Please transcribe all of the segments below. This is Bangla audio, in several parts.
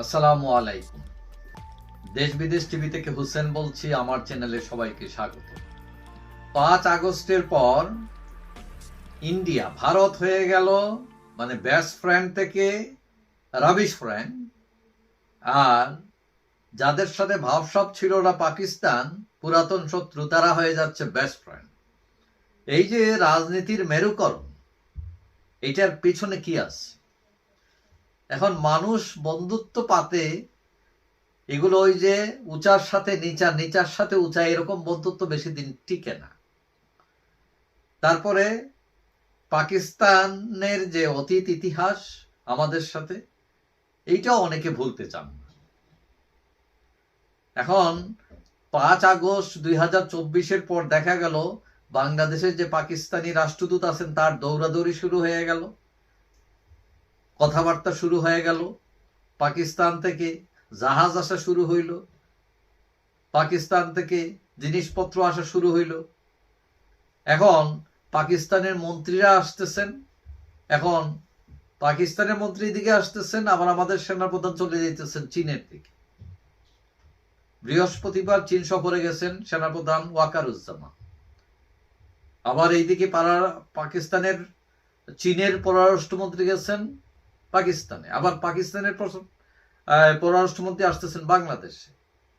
আসসালামু আলাইকুম। দেশ বিদেশ টিভি থেকে হুসেন বলছি, আমার চ্যানেলে সবাইকে স্বাগত। পাঁচ আগস্টের পর ইন্ডিয়া, ভারত হয়ে গেল মানে বেস্ট ফ্রেন্ড থেকে রাবিশ ফ্রেন্ড আর যাদের সাথে ভাবসাব ছিল ওরা পাকিস্তান, পুরাতন শত্রু, তারা হয়ে যাচ্ছে বেস্ট ফ্রেন্ড এই যে রাজনীতির মেরুকরণ, এটার পিছনে কি আছে? এখন মানুষ বন্ধুত্ব পাতে, এগুলো ওই যে উঁচার সাথে নিচা, নিচার সাথে উঁচা, এরকম বন্ধুত্ব বেশি দিন টিকে না। তারপরে পাকিস্তানের যে অতীত ইতিহাস আমাদের সাথে, এইটাও অনেকে ভুলতে চান এখন পাঁচ আগস্ট দুই হাজার চব্বিশের পর দেখা গেল, বাংলাদেশের যে পাকিস্তানি রাষ্ট্রদূত আছেন, তার দৌড়াদৌড়ি শুরু হয়ে গেল। কথাবার্তা শুরু হয়ে গেল। পাকিস্তান থেকে জাহাজ আসা শুরু হইল। পাকিস্তান থেকে জিনিসপত্র আসা শুরু হইল। এখন পাকিস্তানের মন্ত্রীরা আসতেছেন। এখন পাকিস্তানের মন্ত্রী দিকে আসতেছেন, আবার আমাদের সেনাপ্রধান চলে যেতেছেন চীনের দিকে। বৃহস্পতিবার চীন সফরে গেছেন সেনাপ্রধান ওয়াকারুজ্জামান। আবার এইদিকে পাকিস্তানের চীনের পররাষ্ট্রমন্ত্রী গেছেন। পাকিস্তানে। আবার পাকিস্তানের আহ, পররাষ্ট্রমন্ত্রী আসতেছেন বাংলাদেশে।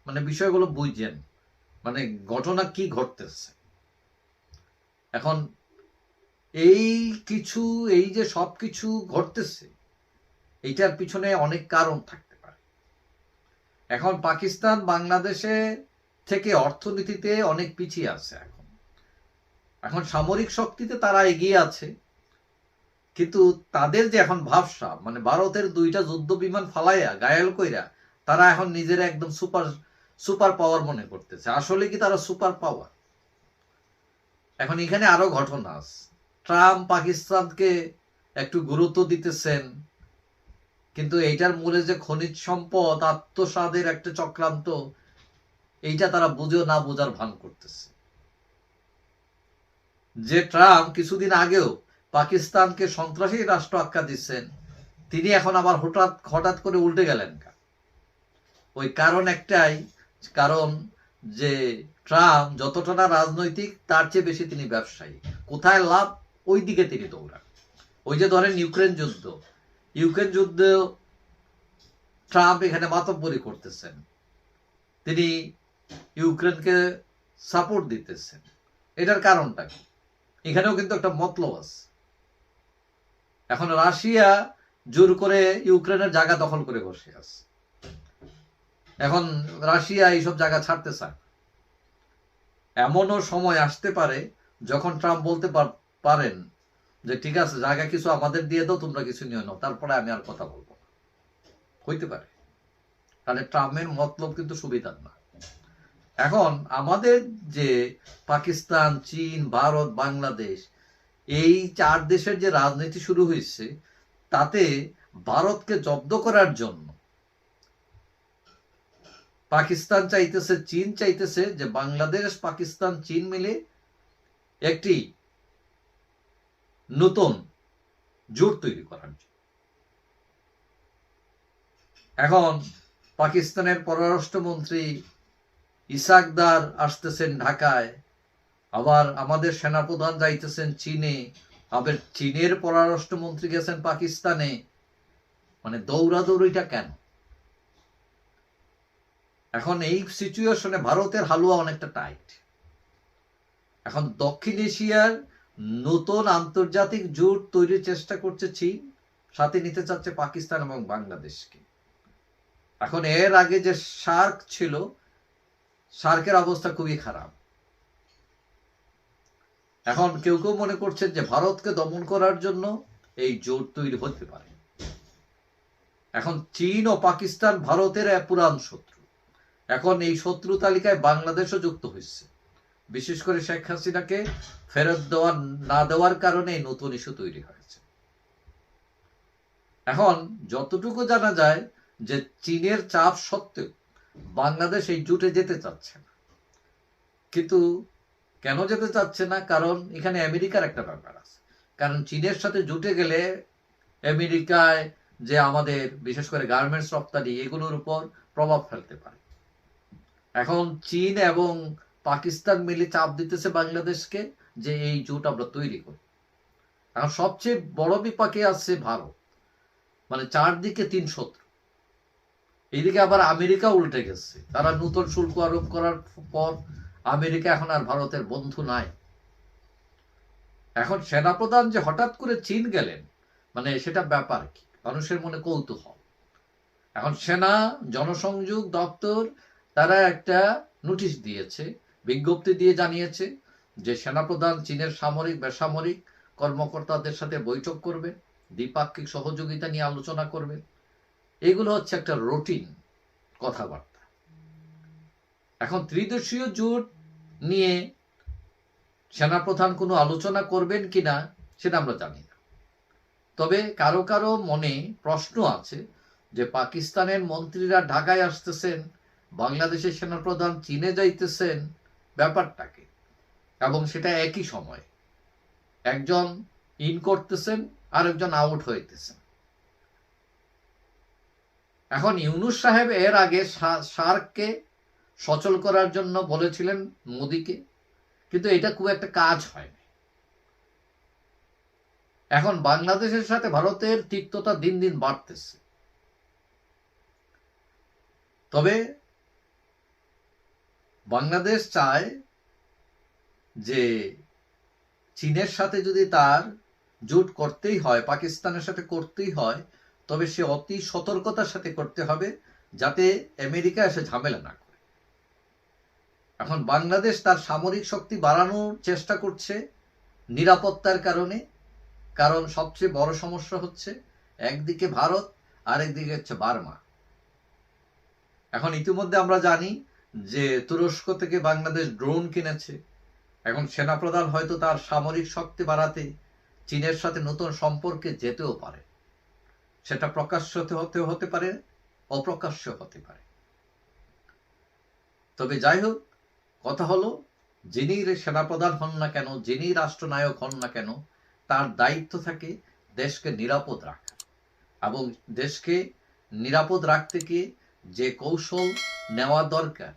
মানে বিষয়গুলো বুঝছেন। মানে ঘটনা কি ঘটতেছে? এখন এই কিছু এই যে সব কিছু ঘটতেছে এইটার পিছনে অনেক কারণ থাকতে পারে। এখন পাকিস্তান বাংলাদেশে থেকে অর্থনীতিতে অনেক পিছিয়ে আছে এখন। এখন সামরিক শক্তিতে তারা এগিয়ে আছে। কিন্তু তাদের যে এখন ভাবসা মানে ভারতের দুইটা যুদ্ধ বিমান ফালাইয়া গায়াল কইরা, তারা এখন নিজেরা একদম সুপার সুপার পাওয়ার মনে করতেছে। আসলে কি তারা সুপার পাওয়ার? এখন এখানে আরও ঘটনা আছে। ট্রাম্প পাকিস্তানকে একটু গুরুত্ব দিতেছেন, কিন্তু এইটার মূলে যে খনিজ সম্পদ, আত্মসাদের একটা চক্রান্ত, এইটা তারা বুঝেও না বোঝার ভান করতেছে। যে ট্রাম্প কিছুদিন আগেও পাকিস্তানকে সন্ত্রাসী রাষ্ট্র আখ্যা দিচ্ছেন, তিনি এখন আবার হঠাৎ হঠাৎ করে উল্টে গেলেন ওই কারণ একটাই, কারণ যে ট্রাম্প যতটা না রাজনৈতিক, তার চেয়ে বেশি তিনি ব্যবসায়ী। কোথায় লাভ? ওই দিকে তিনি দৌড়ান। ওই যে ধরেন ইউক্রেন যুদ্ধ। ইউক্রেন যুদ্ধ ট্রাম্প এখানে মাতব্বরি করতেছেন। তিনি ইউক্রেনকে সাপোর্ট দিতেছেন। এটার কারণটা কি? এখানেও কিন্তু একটা মতলব আছে। এখন রাশিয়া জোর করে ইউক্রেনের জায়গা দখল করে বসে আছে। এখন রাশিয়া এইসব জায়গা ছাড়তে চায় এমনও সময় আসতে পারে যখন ট্রাম্প বলতে পারেন যে, ঠিক আছে, জায়গা কিছু আমাদের দিয়ে দাও, তোমরা কিছু নিয়ে নাও। তারপরে আমি আর কথা বলব হইতে পারে। তাহলে ট্রাম্পের মতলব কিন্তু সুবিধার না। এখন আমাদের যে পাকিস্তান, চীন, ভারত, বাংলাদেশ এই চার দেশের যে রাজনীতি শুরু হয়েছে, তাতে ভারতকে জব্দ করার জন্য পাকিস্তান চাইতেছে, চীন চাইতেছে যে বাংলাদেশ, পাকিস্তান, চীন মিলে একটি নতুন জোট তৈরি করার জন্য। এখন পাকিস্তানের পররাষ্ট্রমন্ত্রী ইসাকদার আসতেছেন ঢাকায়। আবার আমাদের সেনাপ্রধান যাইতেছেন চীনে, আবার চীনের পররাষ্ট্রমন্ত্রী গেছেন পাকিস্তানে। মানে দৌড়াদৌড়িটা কেন? এখন এই সিচুয়েশনে ভারতের হালুয়া অনেকটা টাইট এখন দক্ষিণ এশিয়ার নতুন আন্তর্জাতিক জোট তৈরির চেষ্টা করছে চীন, সাথে নিতে চাচ্ছে পাকিস্তান এবং বাংলাদেশকে। এখন এর আগে যে সার্ক ছিল সার্কের অবস্থা খুবই খারাপ। এখন কেউ কেউ মনে করছেন যে ভারতকে দমন করার জন্য এই জোট তৈরি হতে পারে। এখন চীন ও পাকিস্তান ভারতের পুরান শত্রু। এখন এই শত্রু তালিকায় বাংলাদেশও যুক্ত হয়েছে। বিশেষ করে শেখ হাসিনাকে ফেরত দেওয়া না দেওয়ার কারণে এই নতুন ইস্যু তৈরি হয়েছে। এখন যতটুকু জানা যায় যে চীনের চাপ সত্ত্বেও বাংলাদেশ এই জুটে যেতে চাচ্ছে না। কিন্তু কেন যেতে চাচ্ছে না? কারণ এখানে আমেরিকার একটা ব্যাপার আছে। কারণ চীনের সাথে জুটে গেলে আমেরিকায় যে আমাদের, বিশেষ করে গার্মেন্টস রপ্তানি, এগুলোর উপর প্রভাব ফেলতে পারে। এখন চীন এবং পাকিস্তান মিলে চাপ দিতেছে বাংলাদেশকে যে এই জোট আমরা তৈরি করি। এখন সবচেয়ে বড় বিপাকে আছে ভারত। মানে চারদিকে তিন শত্রু। এইদিকে আবার আমেরিকা উল্টে গেছে। তারা নতুন শুল্ক আরোপ করার পর আমেরিকা এখন আর ভারতের বন্ধু নাই। এখন সেনাপ্রধান যে হঠাৎ করে চীন গেলেন মানে সেটা ব্যাপার কি? মানুষের মনে কৌতূহল। এখন সেনা, জনসংযোগ, দপ্তর, তারা একটা নোটিশ দিয়েছে, বিজ্ঞপ্তি দিয়ে জানিয়েছে যে সেনাপ্রধান চীনের সামরিক, বেসামরিক কর্মকর্তাদের সাথে বৈঠক করবে, দ্বিপাক্ষিক সহযোগিতা নিয়ে আলোচনা করবে। এগুলো হচ্ছে একটা রুটিন কথাবার্তা। এখন ত্রিদেশীয় জোট নিয়ে সেনাপ্রধান কোনো আলোচনা করবেন কিনা সেটা আমরা জানি না। তবে কারও কারও মনে প্রশ্ন আছে যে পাকিস্তানের মন্ত্রীরা ঢাকায় আসতেছেন, বাংলাদেশের সেনাপ্রধান চীনে যাইতেছেন, ব্যাপারটাকে। এবং সেটা একই সময় একজন ইন করতেছেন আর একজন আউট হইতেছেন। এখন ইউনুস সাহেব এর আগে সার্ককে সচল করার জন্য বলেছিলেন মোদিকে, কিন্তু এটা খুব একটা কাজ হয়নি। এখন বাংলাদেশের সাথে ভারতের তিক্ততা দিন দিন বাড়তেছে। তবে বাংলাদেশ চায় যে চীনের সাথে যদি তার জোট করতেই হয়, পাকিস্তানের সাথে করতেই হয়, তবে সে অতি সতর্কতার সাথে করতে হবে যাতে আমেরিকা এসে ঝামেলা না করে। এখন বাংলাদেশ তার সামরিক শক্তি বাড়ানোর চেষ্টা করছে নিরাপত্তার কারণে। কারণ সবচেয়ে বড় সমস্যা হচ্ছে একদিকে ভারত, আরেকদিকে হচ্ছে বার্মা। এখন ইতিমধ্যে আমরা জানি যে তুরস্ক থেকে বাংলাদেশ ড্রোন কিনেছে। এখন সেনাপ্রধান হয়তো তার সামরিক শক্তি বাড়াতে চীনের সাথে নতুন সম্পর্কে যেতেও পারে। সেটা প্রকাশ্য হতে হতে পারে, অপ্রকাশ্য হতে পারে। তবে যাই হোক কথা হলো, যিনি সেনাপ্রধান হন না কেন, যিনি রাষ্ট্রনায়ক হন না কেন, তার দায়িত্ব থাকে দেশকে নিরাপদ রাখা এবং দেশকে নিরাপদ রাখতে গিয়ে যে কৌশল নেওয়া দরকার,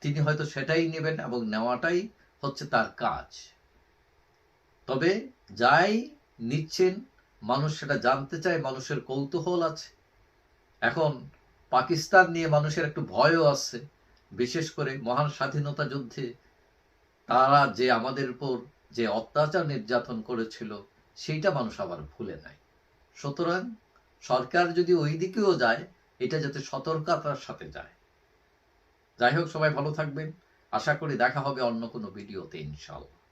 তিনি হয়তো সেটাই নেবেন এবং নেওয়াটাই হচ্ছে তার কাজ। তবে যাই নিচ্ছেন, মানুষ সেটা জানতে চায়, মানুষের কৌতূহল আছে। এখন পাকিস্তান নিয়ে মানুষের একটু ভয়ও আছে। বিশেষ করে মহান স্বাধীনতা যুদ্ধে তারা যে আমাদের উপর যে অত্যাচার নির্যাতন করেছিল, সেইটা মানুষ আবার ভুলে নাই। সুতরাং সরকার যদি ওই দিকেও যায়, এটা যাতে সতর্কতার সাথে যায়। যাই হোক, সবাই ভালো থাকবেন। আশা করি দেখা হবে অন্য কোনো ভিডিওতে ইনশাল্লাহ